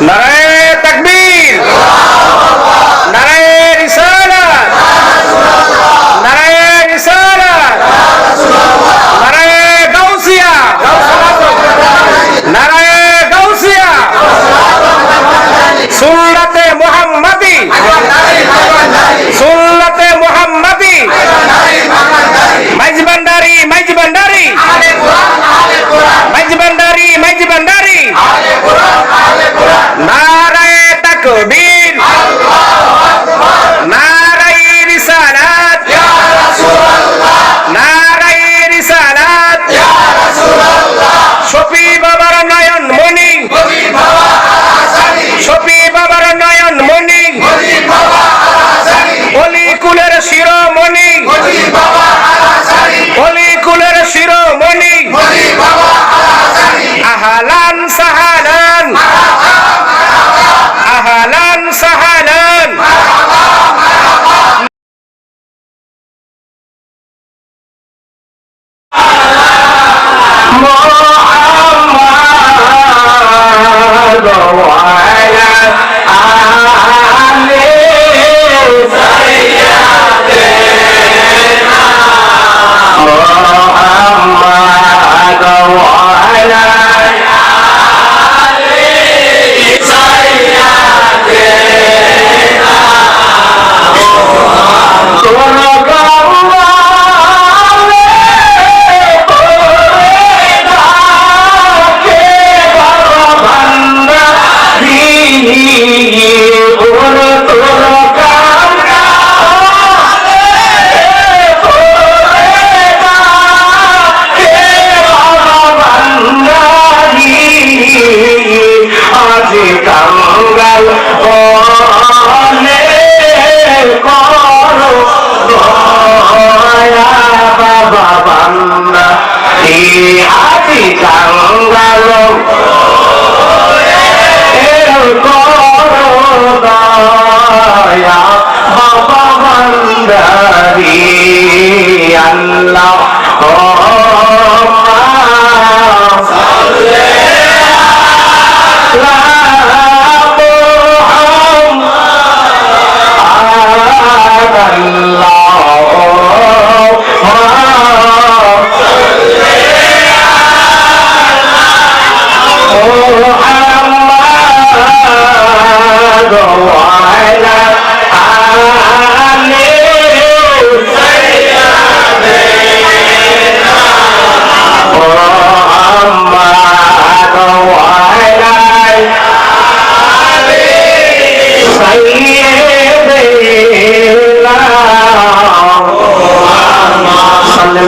নারায়ে তাকবীর। নারায়ে রিসালাত নারায়ে রিসালাত নারায়ে গাউসিয়া। নারায়ে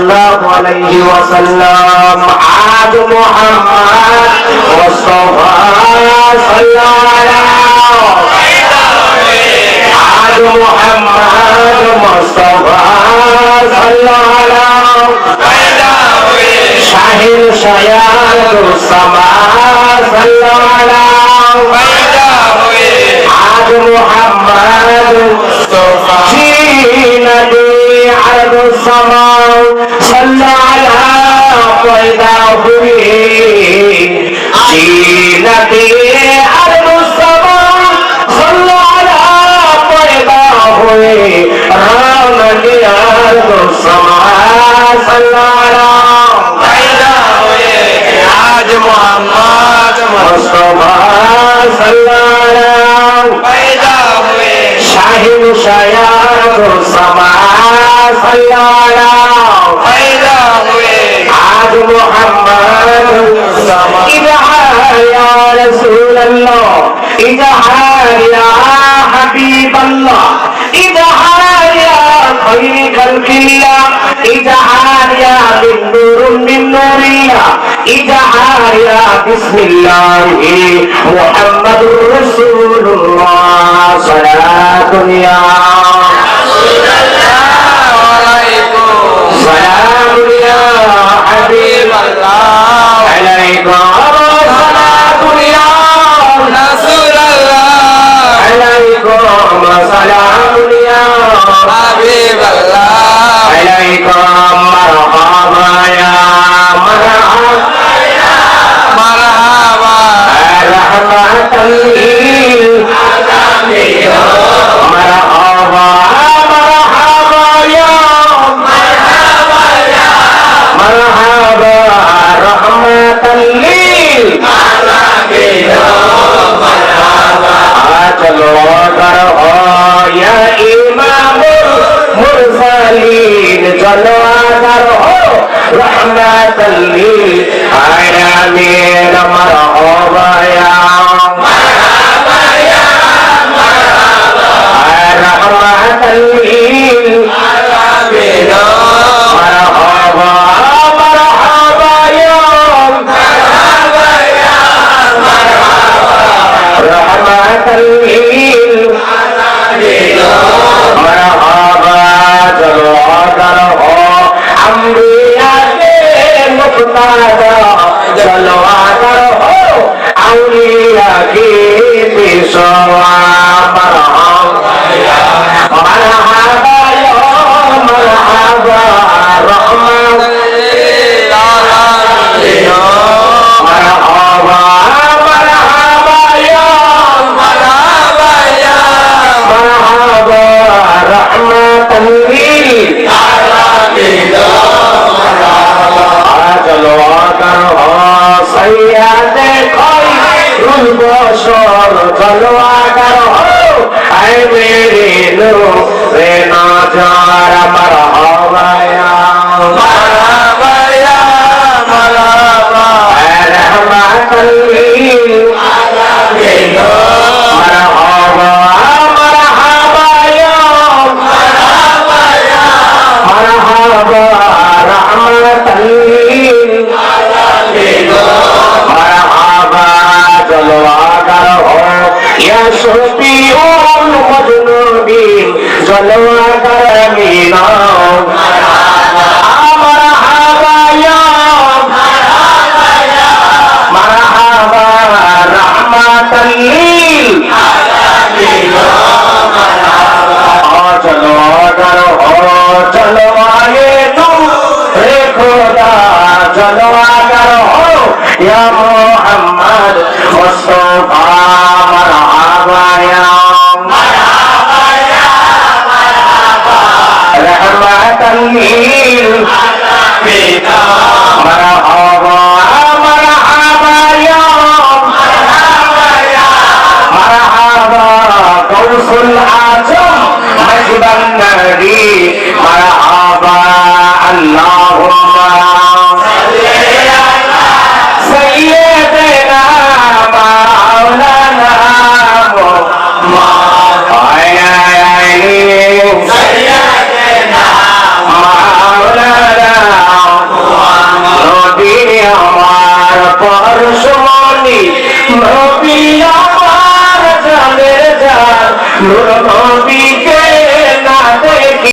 الله عليه وسلم عاد محمد والصفا صلى على عاد محمد مصطفى صلى على شاهد شياط السماء صلى على عاد محمد مصطفى আরদ সামা সাল্লাল্লাহু পয়দা নবী আরদ সামা সাল্লাল্লাহু পয়দা রাম কে আরদ সামা সাল্লাল্লাহু الكلية إذا عاريا من نور من نورية إذا عاريا بسم الله محمد رسول الله صلاة يا رسول الله عليكم سلام يا حبيب الله عليكم صلاة يا رسول الله عليكم سلام يا حبيب الله عليكم مرحبا يا مرحبا لك بصواب مرحبا يا مرحبا رحمة الله مرحبا বসর জলওয়াগার হো আয় মেরে নো রে নাজার আমার হওয়ায়া মারাবায়া মারাবা রহমাতুল্লিল আলামিন নবী মারহাবা, আল্লাহুম্মা। আলা সাইয়্যিদিনা মাওলানা মুহাম্মদ। আয়ালি সাইয়্যিদিনা মাওলানা নবী আমার পরশমণি নবী আমার জানের জান নূর